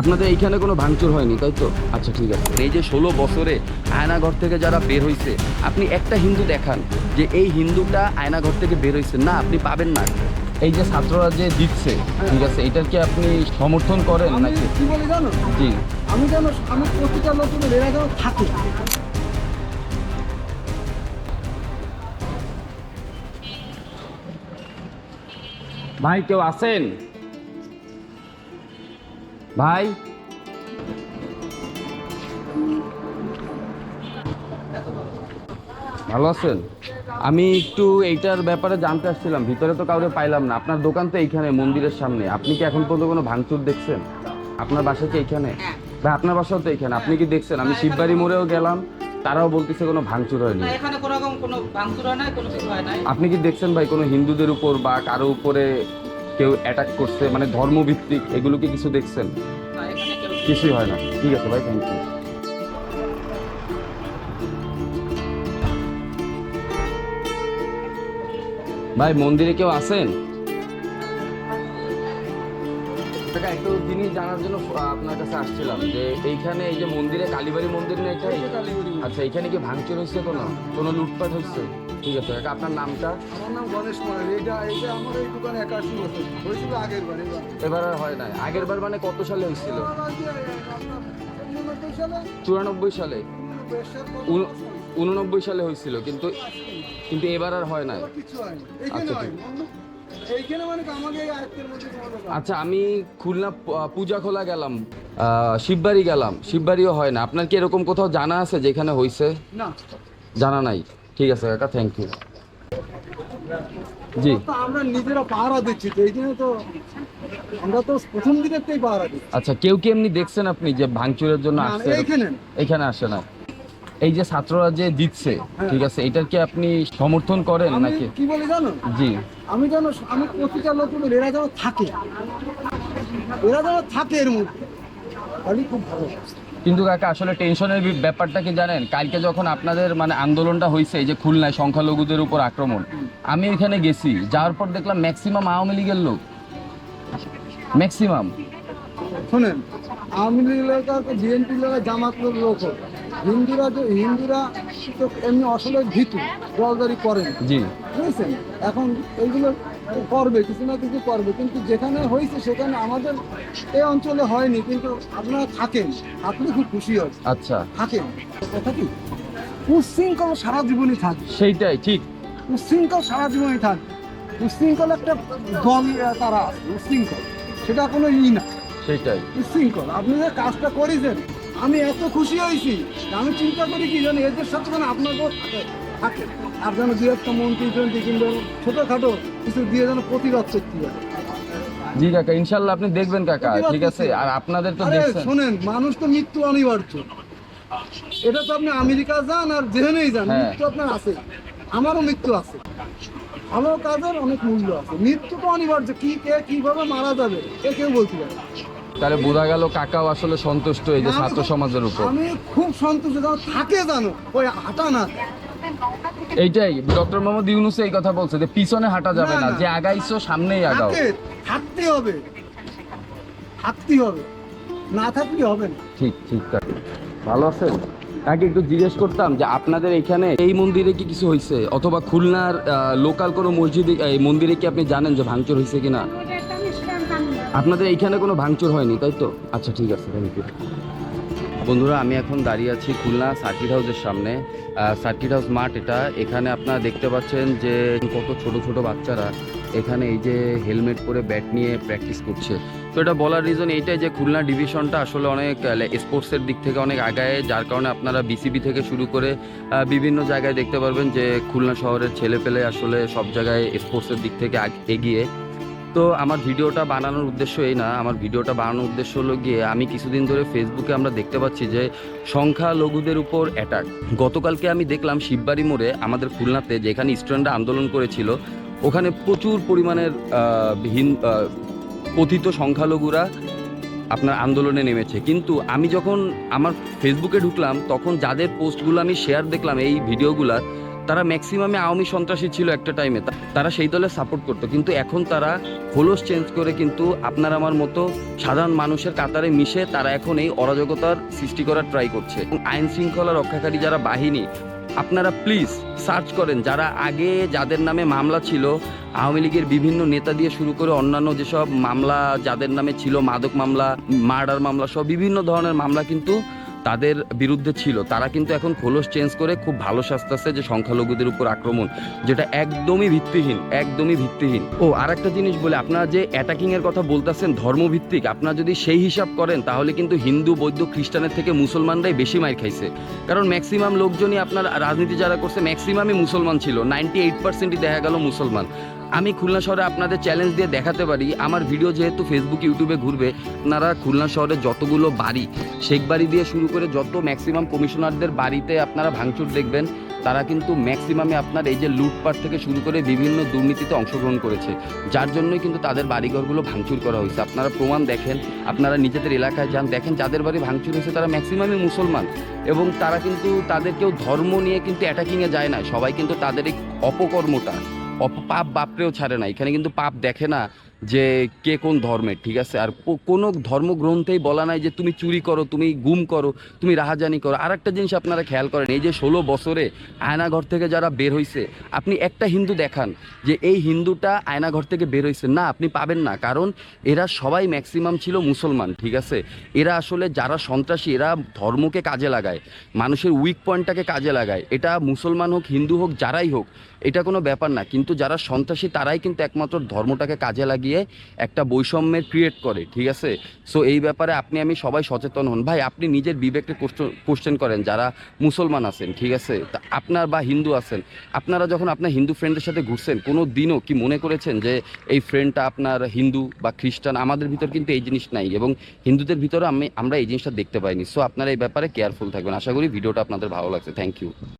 আপনাদের এইখানে কোনো ভাঙচুর হয়নি তাই তো? আচ্ছা ঠিক আছে। এই যে ষোলো বছরে আয়নাঘর থেকে যারা বের হয়েছে আপনি একটা হিন্দু দেখান যে এই হিন্দুটা আয়নাঘর থেকে বের হয়েছে না আপনি পাবেন না। এই যে ছাত্ররা যে দিচ্ছে ঠিক আছে এটার কি আপনি সমর্থন করেন নাকি? কি বলি জানো? জি। আমি যেন আমি প্রতিটা লোকের এরা যেন থাকে ভাই কেউ আছেন? ভাই। ভালো আছেন? আমি একটু এইটার ব্যাপারে জানতে আসছিলাম ভিতরে তো কাউরে পাইলাম না। আপনার দোকান তো এইখানে মন্দিরের সামনে। আপনি কি এখন পর্যন্ত কোনো ভাঙচুর দেখছেন? আপনার বাসা কি এইখানে? ভাই আপনার বাসাও তো এইখানে আপনি কি দেখছেন? আমি শিববাড়ি মোড়েও গেলাম তারাও বলতেছে কোনো ভাঙচুর হয়নি। না এখানে কোনো রকম কোনো ভাঙচুর হয় নাই কোনো কিছু হয় নাই। আপনি কি দেখছেন ভাই কোনো হিন্দুদের উপর বা কারও উপরে কেউ অ্যাটাক করছে মানে ধর্মভিত্তিক এগুলো কি কিছু দেখছেন? না এখানে কেউ কিছুই হয় না। ঠিক আছে ভাই থ্যাংক ইউ ভাই মন্দিরে কেউ আছেন? কাকা, একটু জিনিস জানার জন্য আপনার কাছে আসছিলাম যে এইখানে এই যে মন্দিরে কালীবাড়ি মন্দির না এটাই আচ্ছা এখানে কি ভাঙচুর হয়েছে কোনো? কোনো লুটপাট হয়েছে? ঠিক আছে কাকা আপনার নামটা? আমার নাম গণেশ কুমার এইটা এইটা আমার এই দোকানে একাশি বছর। হয়েছিল আগের বার এবার। আর হয় নাই। আগের বার মানে কত সালে হয়েছিল? চুরানব্বই সালে। উননব্বই সাল হয়েছিল কিন্তু কিন্তু এবার আর হয় নাই। আচ্ছা, মানে। আচ্ছা আমি খুলনা পূজা খোলা গেলাম। শিববাড়ি গেলাম। শিববাড়িও হয় না। আপনার কি এরকম কোথাও জানা আছে যেখানে হয়েছে না। জানা নাই? ঠিক আছে কাকা থ্যাংক ইউ জি। আমরা নিজেরা পাহারা দিচ্ছি তো এই জন্য তো আমরা তো প্রথম দিনের থেকেই পাহারা দিচ্ছি। আচ্ছা কেউ কি এমনি দেখছেন আপনি যে ভাঙচুরের জন্য আসছে? এইখানে না। এইখানে আসে না। এই যে ছাত্ররা যে দিচ্ছে ঠিক আছে এটার কি আপনি সমর্থন করেন নাকি? কি বলে জানো? জি। আমি যেন আমি প্রতিটা লোকের এরা যেন থাকে এরা যেন থাকে এর মধ্যে। খুব ভালো। কিন্তু কাকা আসলে টেনশনের ব্যাপারটা কি জানেন? কালকে যখন আপনাদের মানে আন্দোলনটা হয়েছে এই যে খুলনায় সংখ্যালঘুদের উপর আক্রমণ আমি এখানে গেছি যাওয়ার পর দেখলাম ম্যাক্সিমাম আওয়ামী লীগের লোক। ম্যাক্সিমাম শোনেন আওয়ামী লীগ লোক বিএনপি লোক জামাত লোক হিন্দুরা যে হিন্দুরা তো এমনি আসলে ভীতু জলদারি করেন। জি। বুঝেছেন এখন এইগুলো করবে কিছু না কিছু করবে। কিন্তু যেখানে হয়েছে সেখানে আমাদের এই অঞ্চলে হয়নি কিন্তু আপনারা থাকেন। আপনি খুব খুশি হয়েছে আচ্ছা। থাকেন। কথা কি? উচ্ছৃঙ্খল সারা জীবনই থাক। সেইটাই ঠিক। উচ্ছৃঙ্খল সারা জীবনই থাকবে উশৃঙ্খল একটা দল তারা আছে উচ্ছৃঙ্খল। সেটা কোনো ই না। সেটাই উশৃঙ্খল আপনি যে কাজটা করেছেন আমি এত খুশি হয়েছি। আমি চিন্তা করি কি জানি এদের সাথে যেন আপনাকেও থাকে। আর যেন দু একটা মন্ত্রী টন্ত্রী কিংবা ছোটোখাটো কিছু দিয়ে যেন প্রতিবাদ করতে পারে। জি কাকা ইনশাল্লাহ আপনি দেখবেন কাকা ঠিক আছে? আর আপনাদের তো দেখছেন। শোনেন মানুষ তো মৃত্যু অনিবার্য। এটা তো আপনি আমেরিকা যান আর যেখানেই যান হ্যাঁ। মৃত্যু আপনার আছে। আমারও মৃত্যু আছে। ভালো কাজের অনেক মূল্য আছে। মৃত্যু তো অনিবার্য। কি কে কীভাবে মারা যাবে এ কেউ বলতে পারে না। তাহলে বোঝা গেল কাকাও আসলে সন্তুষ্ট এই যে ছাত্র সমাজের উপর। আমি খুব সন্তুষ্ট থাকে জানো ওই হাঁটা না। এইটাই ডক্টর মোহাম্মদ ইউনুস এই কথা বলছে যে পিছনে হাঁটা যাবে না। যে আগাইছো সামনেই আগাও। হাঁটতে হবে হাঁটতে হবে না থাকলে হবে না। ঠিক ঠিক ভালো আছেন? আগে একটু জিজ্ঞেস করতাম যে আপনাদের এখানে এই মন্দিরে কি কিছু হয়েছে অথবা খুলনার লোকাল কোনো মসজিদে এই মন্দিরে কি আপনি জানেন যে ভাঙচুর হয়েছে কিনা? আপনাদের এইখানে কোনো ভাঙচুর হয়নি, তাই তো? আচ্ছা ঠিক আছে থ্যাংক ইউ বন্ধুরা, আমি এখন দাঁড়িয়ে আছি খুলনা সার্কিট হাউসের সামনে। সার্কিট হাউস মাঠ এটা। এখানে আপনারা দেখতে পাচ্ছেন যে কত ছোট ছোট বাচ্চারা এখানে এই যে হেলমেট পরে ব্যাট নিয়ে প্র্যাকটিস করছে। তো এটা বলার রিজন এইটাই যে খুলনা ডিভিশনটা আসলে অনেক স্পোর্টসের দিক থেকে অনেক আগায়। যার কারণে আপনারা বিসিবি থেকে শুরু করে বিভিন্ন জায়গায় দেখতে পারবেন যে খুলনা শহরের ছেলে পেলে আসলে সব জায়গায় স্পোর্টসের দিক থেকে এগিয়ে। তো আমার ভিডিওটা বানানোর উদ্দেশ্য এই না, আমার ভিডিওটা বানানোর উদ্দেশ্য হলো গিয়ে আমি কিছুদিন ধরে ফেসবুকে আমরা দেখতে পাচ্ছি যে সংখ্যালঘুদের উপর অ্যাটাক গতকালকে আমি দেখলাম শিববাড়ি মোড়ে আমাদের খুলনাতে যেখানে স্টুডেন্টরা আন্দোলন করেছিল, ওখানে প্রচুর পরিমাণের হিন কথিত সংখ্যালঘুরা আপনার আন্দোলনে নেমেছে। কিন্তু আমি যখন আমার ফেসবুকে ঢুকলাম, তখন যাদের পোস্টগুলো আমি শেয়ার দেখলাম, এই ভিডিওগুলার তারা ম্যাক্সিমামে আওয়ামী সন্ত্রাসী ছিল একটা টাইমে তারা সেই দলে সাপোর্ট করতো। কিন্তু এখন তারা হোলস চেঞ্জ করে কিন্তু আপনার আমার মতো সাধারণ মানুষের কাতারে মিশে তারা এখন এই অরাজকতার সৃষ্টি করার ট্রাই করছে। আইন শৃঙ্খলা রক্ষাকারী যারা বাহিনী, আপনারা প্লিজ সার্চ করেন। যারা আগে যাদের নামে মামলা ছিল, আওয়ামী লীগের বিভিন্ন নেতা দিয়ে শুরু করে অন্যান্য যেসব মামলা যাদের নামে ছিল, মাদক মামলা, মার্ডার মামলা, সব বিভিন্ন ধরনের মামলা কিন্তু তাদের বিরুদ্ধে ছিল, তারা কিন্তু এখন খোলস চেঞ্জ করে খুব ভালো শাস্তাছে যে সংখ্যালঘুদের উপর আক্রমণ, যেটা একদমই ভিত্তিহীন একদমই ভিত্তিহীন। ও আর একটা জিনিস বলে, আপনারা যে অ্যাটাকিং এর কথা বলতেছেন ধর্মভিত্তিক, আপনারা যদি সেই হিসাব করেন, তাহলে কিন্তু হিন্দু, বৌদ্ধ, খ্রিস্টানের থেকে মুসলমানরাই বেশি মার খাইছে। কারণ ম্যাক্সিমাম লোকজনই আপনার রাজনীতি যারা করছে ম্যাক্সিমামই মুসলমান ছিল নাইনটি এইট পার্সেন্টই দেখা গেল মুসলমান। আমি খুলনা শহরে আপনাদের চ্যালেঞ্জ দিয়ে দেখাতে পারি। আমার ভিডিও যেহেতু ফেসবুক ইউটিউবে ঘুরবে, আপনারা খুলনা শহরে যতগুলো বাড়ি, শেখ বাড়ি দিয়ে শুরু করে যত ম্যাক্সিমাম কমিশনারদের বাড়িতে আপনারা ভাঙচুর দেখবেন, তারা কিন্তু ম্যাক্সিমামে আপনার এই যে লুটপাট থেকে শুরু করে বিভিন্ন দুর্নীতিতে অংশগ্রহণ করেছে। যার জন্যই কিন্তু তাদের বাড়িঘরগুলো ভাঙচুর করা হয়েছে। আপনারা প্রমাণ দেখেন, আপনারা নিজেদের এলাকায় যান, দেখেন যাদের বাড়ি ভাঙচুর হয়েছে তারা ম্যাক্সিমামই মুসলমান। এবং তারা কিন্তু তাদের কেউ ধর্ম নিয়ে কিন্তু অ্যাটাকিংয়ে যায় না। সবাই কিন্তু তাদের এই অপকর্মটা। অপ- পাপ বাপরেও ছাড়ে না। এখানে কিন্তু পাপ দেখে না। যে কে কোন ধর্মের ঠিক আছে? আর কোনো ধর্মগ্রন্থেই বলা নাই যে তুমি চুরি করো, তুমি গুম করো, তুমি রাহাজানি করো। আর একটা জিনিস আপনারা খেয়াল করেন, এই যে ষোলো বছরে আয়নাঘর থেকে যারা বের হয়েছে আপনি একটা হিন্দু দেখান যে এই হিন্দুটা আয়নাঘর থেকে বের হয়েছে না, আপনি পাবেন না, কারণ এরা সবাই ম্যাক্সিমাম ছিল মুসলমান, ঠিক আছে? এরা আসলে যারা সন্ত্রাসী, এরা ধর্মকে কাজে লাগায়, মানুষের উইক পয়েন্টটাকে কাজে লাগায়। এটা মুসলমান হোক, হিন্দু হোক, যারাই হোক, এটা কোনো ব্যাপার না। কিন্তু যারা সন্ত্রাসী, তারাই কিন্তু একমাত্র ধর্মটাকে কাজে লাগিয়ে একটা বৈষম্যের ক্রিয়েট করে, ঠিক আছে? সো এই ব্যাপারে আপনি, আমি সবাই সচেতন হন। ভাই, আপনি নিজের বিবেককে কোশ্চেন করেন, যারা মুসলমান আছেন, ঠিক আছে? তা আপনার বা হিন্দু আছেন, আপনারা যখন আপনার হিন্দু ফ্রেন্ডের সাথে ঘুরছেন, কোনো দিনও কি মনে করেছেন যে এই ফ্রেন্ডটা আপনার হিন্দু বা খ্রিস্টান? আমাদের ভিতর কিন্তু এই জিনিস নাই এবং হিন্দুদের ভিতরে আমি, আমরা এই জিনিসটা দেখতে পাইনি। সো আপনারা এই ব্যাপারে কেয়ারফুল থাকবেন। আশা করি ভিডিওটা আপনাদের ভালো লাগছে। Thank you